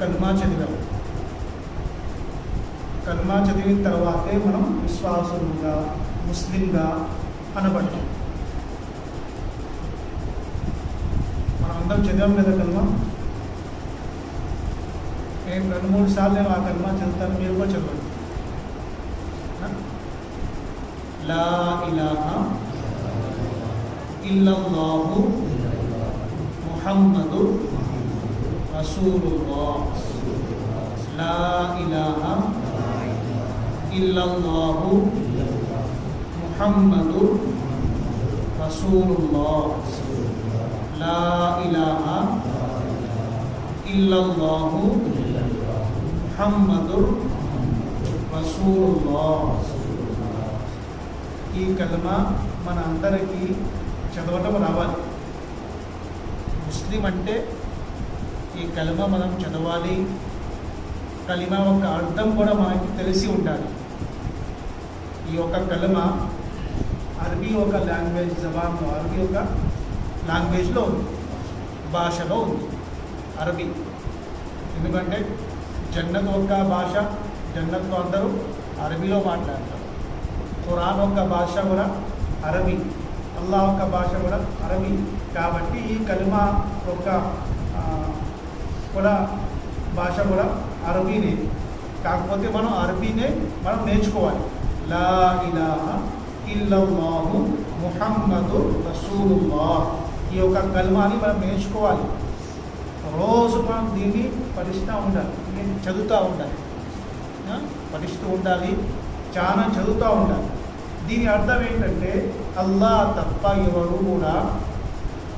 కల్మా చదివాం. కల్మా చదివిన తర్వాతే మనం విశ్వాసంగా ముస్లింగా అనబడ్డాం మనం అందరం చదివాం కదా కల్మా? నేను రెండు మూడు సార్లు నేను ఆ కల్మా చదువుతాను మీరు కూడా చదవండి. లా ఇలాహా ఇల్లల్లాహు ముహమ్మదు రసూలుల్లాహ్ లా ఇలాహా ఇల్లల్లాహు ముహమ్మదు రసూలుల్లాహ్ లా ఇలాహా ఇల్లల్లాహు ముహమ్మదు రసూలుల్లాహ్ ఈ కలమ మన అందరికీ చదవటం రావాలి. ముస్లిం అంటే ఈ కలమ మనం చదవాలి. కలిమ ఒక అర్థం కూడా మనకి తెలిసి ఉండాలి. ఈ యొక్క కలమ అరబీ ఒక లాంగ్వేజ్ జబాన్లో అరబీ ఒక లాంగ్వేజ్లో ఉంది. భాషలో ఉంది. అరబీ. ఎందుకంటే జన్నత్ ఒక భాష జన్నత్లో అందరూ అరబీలో మాట్లాడతారు. ఖురాన్ యొక్క భాష కూడా అరబీ. అల్లా యొక్క భాష కూడా అరబీ. కాబట్టి ఈ కలిమ యొక్క కూడా భాష కూడా అరబీనే. కాకపోతే మనం అరబీనే మనం నేర్చుకోవాలి. లా ఇలాహ ఇల్లల్లాహు ముహమ్మదు రసూలుల్లా ఈ యొక్క కల్మాని మనం నేర్చుకోవాలి. రోజు మనం దీన్ని పఠిస్తూ ఉండాలి. దీన్ని చదువుతూ ఉండాలి. పఠిస్తూ ఉండాలి. చాలా చదువుతూ ఉండాలి. దీని అర్థం ఏంటంటే అల్లా తప్ప ఎవరు కూడా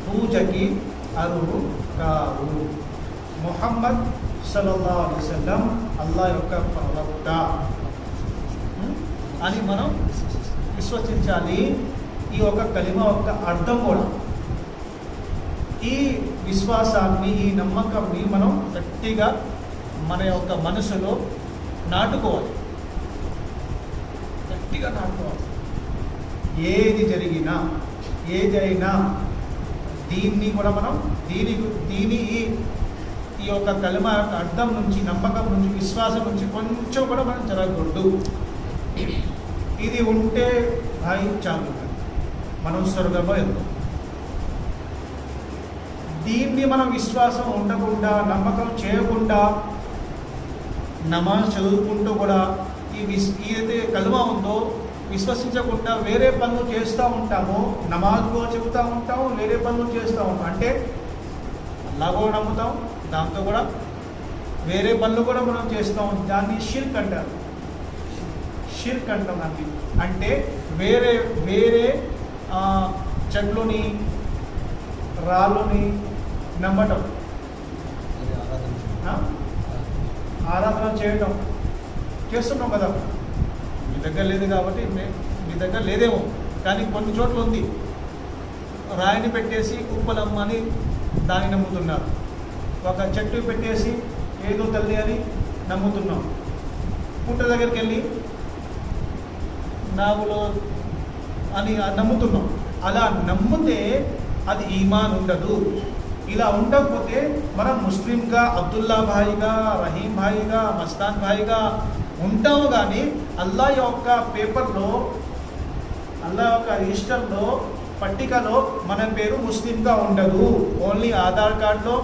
పూజకి అరువు కాదు మొహమ్మద్ సలల్లా అలిసల్లం అల్లా యొక్క ప్రవక్త. Hmm? అని మనం విశ్వసించాలి. ఈ యొక్క కలిమ యొక్క అర్థం కూడా. ఈ విశ్వాసాన్ని ఈ నమ్మకంని మనం గట్టిగా మన యొక్క మనసులో నాటుకోవాలి. గట్టిగా నాటుకోవాలి. ఏది జరిగినా ఏదైనా దీన్ని కూడా మనం దీని దీని ఈ- యొక్క కలిమ యొక్క అర్థం నుంచి నమ్మకం నుంచి విశ్వాసం నుంచి కొంచెం కూడా మనం జరగకూడదు ఇది ఉంటే భాయి చాలు. మనం స్వర్గంలో వెళ్తాం. దీన్ని మనం విశ్వాసం ఉండకుండా నమ్మకం చేయకుండా నమాజ్ చదువుకుంటూ కూడా ఈ విస్ ఏదైతే కలుమ ఉందో విశ్వసించకుండా వేరే పనులు చేస్తూ ఉంటామో నమాజ్ కూడా చెబుతూ ఉంటాము వేరే పనులు చేస్తూ ఉంటాం. అంటే అలాగో నమ్ముతాం దాంతో కూడా వేరే పనులు కూడా మనం చేస్తూ దాన్ని షిర్క్ అంటారు. షిర్క్ అంటాం దాన్ని. అంటే వేరే వేరే చెట్లుని రాళ్ళుని నమ్మటం? ఆరాధన చేయటం. చేస్తున్నాం కదా. మీ దగ్గర లేదు కాబట్టి మే- దగ్గర లేదేమో. కానీ కొన్ని చోట్ల ఉంది. రాయిని పెట్టేసి ఉప్పలమ్మ అని దాన్ని నమ్ముతున్నారు. ఒక చెట్టు పెట్టేసి ఏదో తల్లి అని నమ్ముతున్నాం. పుట్ట దగ్గరికి వెళ్ళి నాగులో అని నమ్ముతున్నాం. అలా నమ్మితే అది ఈమాన్ ఉండదు. ఇలా ఉండకపోతే మనం ముస్లింగా అబ్దుల్లా భాయిగా రహీం భాయిగా మస్తాన్ భాయిగా ఉంటాము కానీ అల్లా యొక్క పేపర్లో అల్లా యొక్క రిజిస్టర్లో పట్టికలో మన పేరు ముస్లింగా ఉండదు. ఓన్లీ ఆధార్ కార్డులో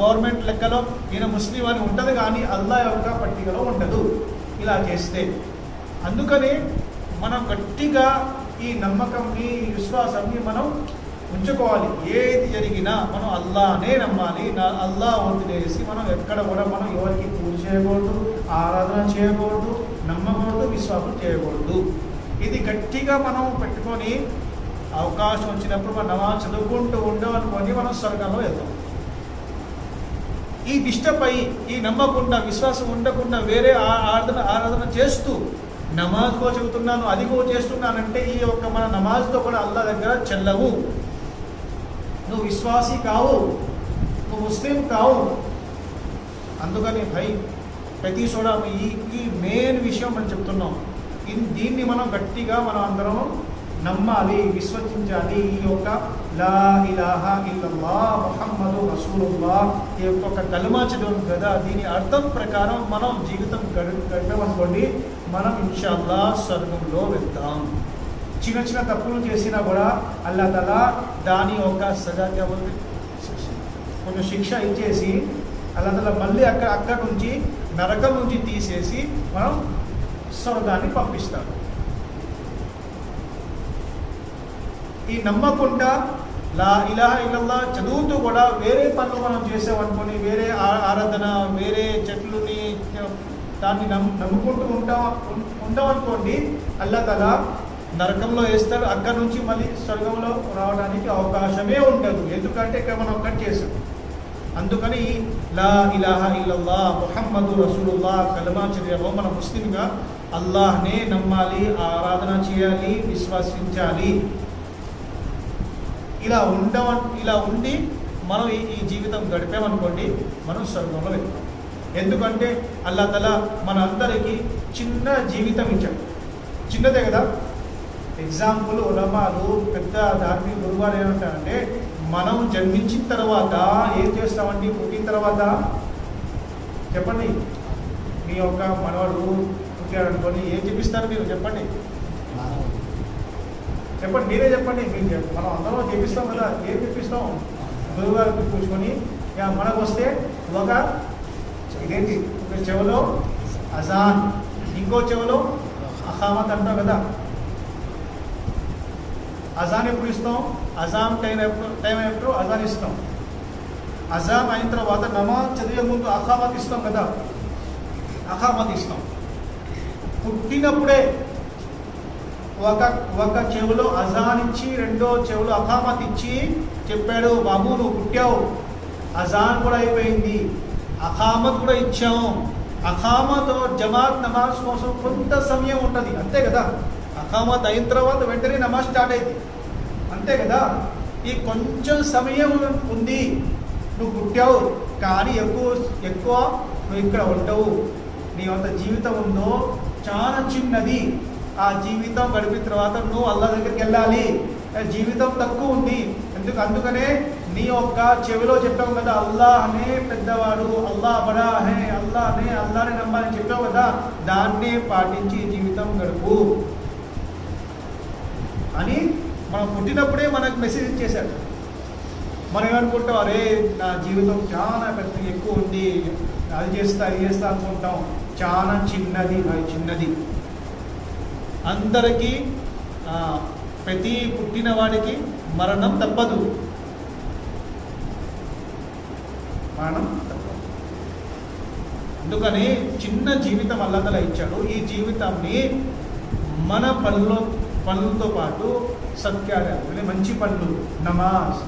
గవర్నమెంట్ లెక్కలో ఈయన ముస్లిం అని ఉంటుంది కానీ అల్లా యొక్క పట్టికలో ఉండదు. ఇలా చేస్తే. అందుకని మనం గట్టిగా ఈ నమ్మకంని ఈ విశ్వాసాన్ని మనం ఉంచుకోవాలి. ఏది జరిగినా మనం అల్లానే నమ్మాలి. నా అల్లా వదిలేసి మనం ఎక్కడ కూడా మనం ఎవరికి పూజ చేయకూడదు ఆరాధన చేయకూడదు నమ్మకూడదు విశ్వాసం చేయకూడదు. ఇది గట్టిగా మనం పెట్టుకొని అవకాశం వచ్చినప్పుడు మనం నమాజ్ చదువుకుంటూ ఉండవనుకొని మనం స్వర్గంలో వెళ్తాం. ఈ నిష్టపై ఈ నమ్మకుండా విశ్వాసం ఉండకుండా వేరే ఆ- ఆరాధన ఆరాధన చేస్తూ నమాజ్కో చెబుతున్నాను అదిగో చేస్తున్నానంటే ఈ యొక్క మన నమాజ్తో కూడా అల్లా దగ్గర చెల్లవు. నువ్వు విశ్వాసి కావు నువ్వు ముస్లిం కావు. అందుకని భయ్ ప్రతి చోట ఈ ఈ మెయిన్ విషయం మనం చెప్తున్నాం. ఇన్ దీన్ని మనం గట్టిగా మనం అందరం నమ్మాలి విశ్వసించాలి. ఈ యొక్క లా ఇలాహా ఇల్లల్లా ముహమ్మదు రసూలుల్లా ఈ యొక్క కలుమా చదివాం కదా. దీని అర్థం ప్రకారం మనం జీవితం గడి గడిపామనుకోండి మనం ఇన్షాల్లా స్వర్గంలో వెళ్తాం. చిన్న చిన్న తప్పులు చేసినా కూడా అల్లా తలా దాని యొక్క సజా కొంచెం శిక్ష ఇచ్చేసి అల్లా తలా మళ్ళీ అక్కడ అక్కడ నుంచి నరకం నుంచి తీసేసి మనం స్వర్గాన్ని పంపిస్తాడు ఈ నమ్మకుండా లా ఇలాహ ఇలా చదువుతూ కూడా వేరే పనులు మనం చేసామనుకొని వేరే ఆ- ఆరాధన వేరే చెట్లుని దాన్ని నమ్ నమ్ముకుంటూ ఉంటాం ఉం- ఉంటామనుకోండి అల్లా తలా నరకంలో వేస్తారు అక్కడ నుంచి మళ్ళీ స్వర్గంలో రావడానికి అవకాశమే ఉండదు. ఎందుకంటే ఇక్కడ మనం ఒక్కటి చేసాం. అందుకని లా ఇలాహ ఇల్లల్లా ముహమ్మదు రసూలుల్లా కలమా చర్యలో మన ముస్లింగా అల్లాహ్నే నమ్మాలి ఆరాధన చేయాలి విశ్వసించాలి. ఇలా ఉండవ ఇలా ఉండి మనం ఈ జీవితం గడిపామనుకోండి మనం స్వర్గంలో వెళ్తాం. ఎందుకంటే అల్లా తల మన అందరికీ చిన్న జీవితం ఇచ్చాడు. చిన్నదే కదా? ఎగ్జాంపుల్ ఉలమాలు పెద్ద ధార్మిక గురువారు ఏమంటారంటే మనం జన్మించిన తర్వాత ఏం చేస్తామండి? పుట్టిన తర్వాత? చెప్పండి. మీ యొక్క మనవాడు పుట్టాడు ఏం చెప్పిస్తారు మీరు? చెప్పండి. చెప్పండి మీరే చెప్పండి మీరు మనం అందరం చెప్పిస్తాం కదా ఏం చెప్పిస్తాం? గురువుగారికి కూర్చొని ఇక మనకు వస్తే ఒక ఇదేంటి? ఒక చెవిలో అజాన్ ఇంకో చెవిలో అహామత్ అంటాం కదా. అజాన్ ఎప్పుడు ఇస్తాం? అజాన్ టైం ఎప్పుడు టైం ఎప్పుడు అజాన్ ఇస్తాం. అజాన్ అయిన తర్వాత నమాజ్ చదివే ముందు అఖామత్ ఇస్తాం కదా. అఖామత్ ఇస్తాం. పుట్టినప్పుడే ఒక ఒక చెవులో అజాన్ ఇచ్చి రెండో చెవులో అఖామత్ ఇచ్చి చెప్పాడు బాబు నువ్వు పుట్టావు. అజాన్ కూడా అయిపోయింది. అఖామత్ కూడా ఇచ్చాము అఖామత్ జమాత్ నమాజ్ కోసం కొంత సమయం ఉంటుంది. అంతే కదా? అఖామత్ అయిన తర్వాత వెంటనే నమాజ్ స్టార్ట్ అయింది. అంతే కదా? ఈ కొంచెం సమయం ఉంది. నువ్వు పుట్టావు కానీ ఎక్కువ ఎక్కువ నువ్వు ఇక్కడ ఉండవు. నీ వంత జీవితం ఉందో చాలా చిన్నది. ఆ జీవితం గడిపిన తర్వాత నువ్వు అల్లా దగ్గరికి వెళ్ళాలి. జీవితం తక్కువ ఉంది. ఎందుకు? అందుకనే నీ యొక్క చెవిలో చెప్పావు కదా అల్లా అనే పెద్దవాడు అల్లా బడా హే అల్లా అనే అల్లానే నమ్మాలని చెప్పావు కదా దాన్నే పాటించి జీవితం గడుపు. అని మనం పుట్టినప్పుడే మనకు మెసేజ్ ఇచ్చేశాడు. మనం ఏమనుకుంటాం? అరే నా జీవితం చాలా పెద్ద ఎక్కువ ఉంది. అది చేస్తా ఇది చేస్తా అనుకుంటాం. చాలా చిన్నది అది చిన్నది. అందరికీ ప్రతి పుట్టిన వాడికి మరణం తప్పదు. మరణం తప్పదు. అందుకని చిన్న జీవితం అల్లతల ఇచ్చాడు. ఈ జీవితాన్ని మన పనులు పనులతో పాటు సత్కార్యాలు అంటే మంచి పనులు నమాజ్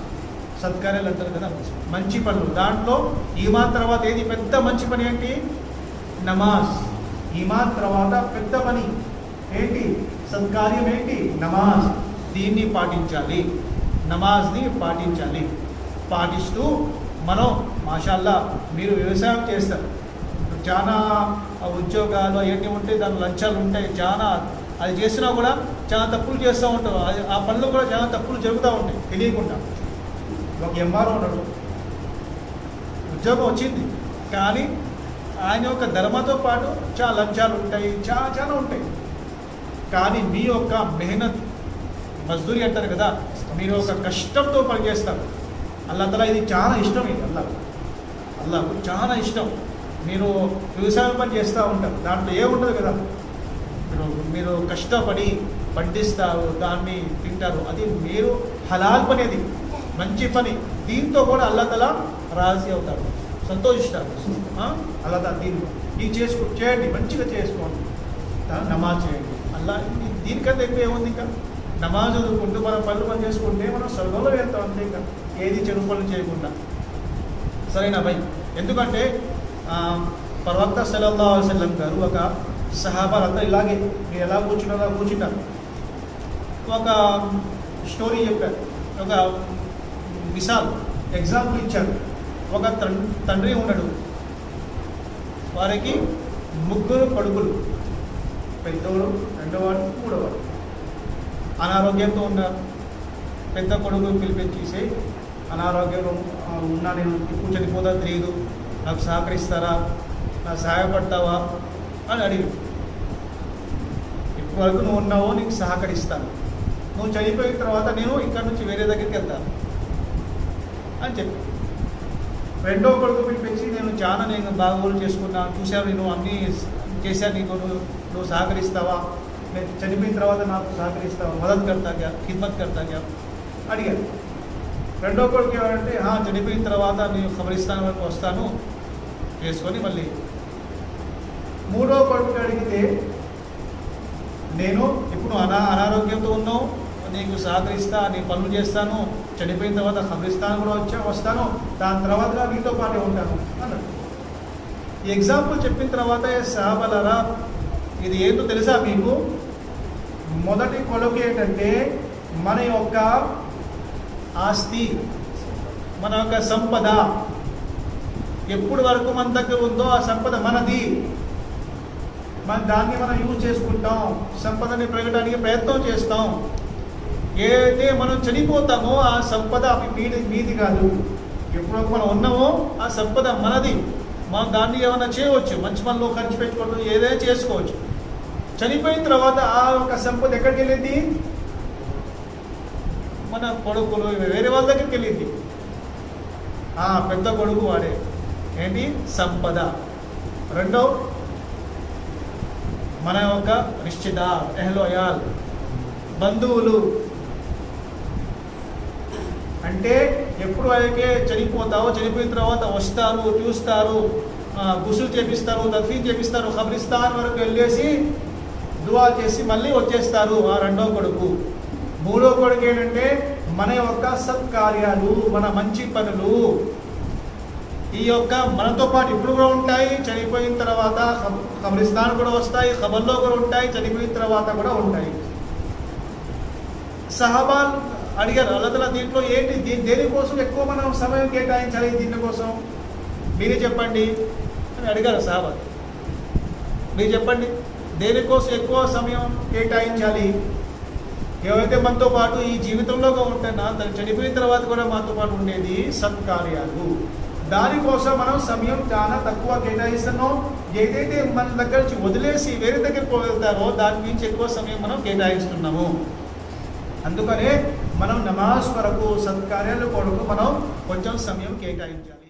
సత్కార్యాలు అంటారు కదా మంచి పనులు. దాంట్లో ఈమాన్ తర్వాత ఏది? పెద్ద మంచి పని ఏంటి? నమాజ్. ఈమాన్ తర్వాత పెద్ద పని. ఏంటి? సత్కార్యం ఏంటి? నమాజ్. దీన్ని పాటించాలి. నమాజ్ని పాటించాలి. పాటిస్తూ మనం మాషాల్లా మీరు వ్యవసాయం చేస్తారు. చాలా ఉద్యోగాలు అవన్నీ ఉంటాయి దాని లంచాలు ఉంటాయి చాలా అది చేసినా కూడా చాలా తప్పులు చేస్తూ ఉంటాం అది ఆ పనులు కూడా చాలా తప్పులు జరుగుతూ ఉంటాయి తెలియకుండా. ఒక ఎంఆర్ఓ ఉన్నాడు. ఉద్యోగం వచ్చింది. కానీ ఆయన యొక్క ధర్మతో పాటు చాలా లంచాలు ఉంటాయి చాలా చాలా ఉంటాయి. కానీ మీ యొక్క మెహనత్ మజ్దూరి అంటారు కదా మీరు ఒక కష్టంతో పనిచేస్తారు. అల్లా తల ఇది చాలా ఇష్టం ఇది అల్లా అల్లాకు చాలా ఇష్టం. మీరు వ్యవసాయం పని చేస్తూ ఉంటారు దాంట్లో ఏముండదు కదా. మీరు మీరు కష్టపడి పండిస్తారు దాన్ని తింటారు. అది మీరు హలాల్ పని అది. మంచి పని. దీంతో కూడా అల్లా తల రాజీ అవుతారు సంతోషిస్తారు అల్లా తల దీన్ని ఇది చేసుకో చేయండి మంచిగా చేసుకోండి. నమాజ్ చేయండి. అల్లా ఇది- దీనికంటే ఎక్కువ ఏముంది ఇంకా? నమాజ్ చదువుకుంటూ మనం పనులు పని చేసుకుంటే మనం స్వర్గంలో వెళ్తాం అంతే ఇంకా. ఏది చెడు పనులు చేయకుండా. సరేనా భయ్? ఎందుకంటే ఆ, ప్రవక్త సల్లల్లాహు అలైహి గారు ఒక సహాబాలంతా ఇలాగే మీరు ఎలా కూర్చున్నారో అలా కూర్చుంటారు. ఒక స్టోరీ చెప్పారు. ఒక మిసాల్ ఎగ్జాంపుల్ ఇచ్చారు. ఒక తండ్రి ఉన్నాడు. వారికి ముగ్గురు కొడుకులు. పెద్దోడు రెండోవాడు మూడోవాడు. అనారోగ్యంతో ఉన్న పెద్ద కొడుకు పిలిపించేసి అనారోగ్యం ఉన్నా నేను ఇప్పుడు చనిపోతా తెలియదు నాకు సహకరిస్తారా? నాకు సహాయపడతావా? అని అడిగి ఇప్పటి వరకు నువ్వు ఉన్నావో నీకు సహకరిస్తాను. నువ్వు చనిపోయిన తర్వాత నేను ఇక్కడ నుంచి వేరే దగ్గరికి వెళ్తాను. అని చెప్పి. రెండో కొడుకు పిలిపించి నేను చాలా నేను బాగోలు చేసుకున్నాను చూశాను నేను అన్నీ కేసీఆర్ నీకు నువ్వు సహకరిస్తావా? నేను చనిపోయిన తర్వాత నాకు సహకరిస్తావా? మదత్ కర్తా ఖిద్మత్ కర్తా అడిగాను రెండో కొడుకు ఏమంటే చనిపోయిన తర్వాత నేను ఖబరిస్తాన్ వరకు వస్తాను చేసుకొని మళ్ళీ మూడో కొడుకు అడిగితే నేను ఇప్పుడు అనా అనారోగ్యంతో ఉన్నావు నీకు సహకరిస్తా నీ పనులు చేస్తాను చనిపోయిన తర్వాత ఖబరిస్తాన్ కూడా వచ్చా వస్తాను దాని తర్వాత నీతో పాటే ఉంటాను అన్నాడు. ఈ ఎగ్జాంపుల్ చెప్పిన తర్వాత సాబలరా ఇది ఏంటో తెలుసా మీకు? మొదటి కొడుకు ఏంటంటే మన యొక్క ఆస్తి మన యొక్క సంపద. ఎప్పుడు వరకు మన దగ్గర ఉందో ఆ సంపద మనది. మన దాన్ని మనం యూజ్ చేసుకుంటాం సంపదని పెరగడానికి ప్రయత్నం చేస్తాం. ఏదైతే మనం చనిపోతామో ఆ సంపద అవి మీది మీది కాదు. ఎప్పుడు మనం ఉన్నామో ఆ సంపద మనది. మనం దాన్ని ఏమైనా చేయవచ్చు? మంచి మనలో ఖర్చు పెట్టుకోవడం ఏదైనా చేసుకోవచ్చు. చనిపోయిన తర్వాత ఆ ఒక సంపద ఎక్కడికి వెళ్ళింది? మన కొడుకులు వేరే వాళ్ళ దగ్గరికి వెళ్ళింది. ఆ పెద్ద కొడుకు వాడే. ఏంటి? సంపద. రెండో మన యొక్క నిశ్చిత ఎహ్లోయాల్ బంధువులు. అంటే ఎప్పుడు అయితే చనిపోతావో చనిపోయిన తర్వాత వస్తారు చూస్తారు గుసులు చేపిస్తారు దఫీన్ చేపిస్తారు ఖబరిస్తాన్ వరకు వెళ్ళేసి దువా చేసి మళ్ళీ వచ్చేస్తారు ఆ రెండో కొడుకు. మూడో కొడుకు ఏంటంటే మన యొక్క సత్కార్యాలు మన మంచి పనులు. ఈ యొక్క మనతో పాటు ఇప్పుడు కూడా ఉంటాయి చనిపోయిన తర్వాత ఖబరిస్తాన్ కూడా వస్తాయి ఖబర్లో కూడా ఉంటాయి చనిపోయిన తర్వాత కూడా ఉంటాయి. సహబాల్ అడిగారు. అల్లతల దీంట్లో ఏంటి? దీని దేనికోసం ఎక్కువ మనం సమయం కేటాయించాలి దీనికోసం మీరే చెప్పండి అని అడిగారు సహబాల్ మీరు చెప్పండి దేనికోసం ఎక్కువ సమయం కేటాయించాలి? ఏవైతే మనతో పాటు ఈ జీవితంలో ఉంటున్నా తను చనిపోయిన తర్వాత కూడా మనతో పాటు ఉండేది సత్కార్యాలు. దానికోసం మనం సమయం చాలా తక్కువ కేటాయిస్తున్నాం. ఏదైతే మన దగ్గర నుంచి వదిలేసి వేరే దగ్గరికి వెళ్తారో దాని నుంచి ఎక్కువ సమయం మనం కేటాయిస్తున్నాము. అందుకనే మనం నమాజ్ కొరకు సత్కార్యాల కొరకు మనం కొంచెం సమయం కేటాయించాలి.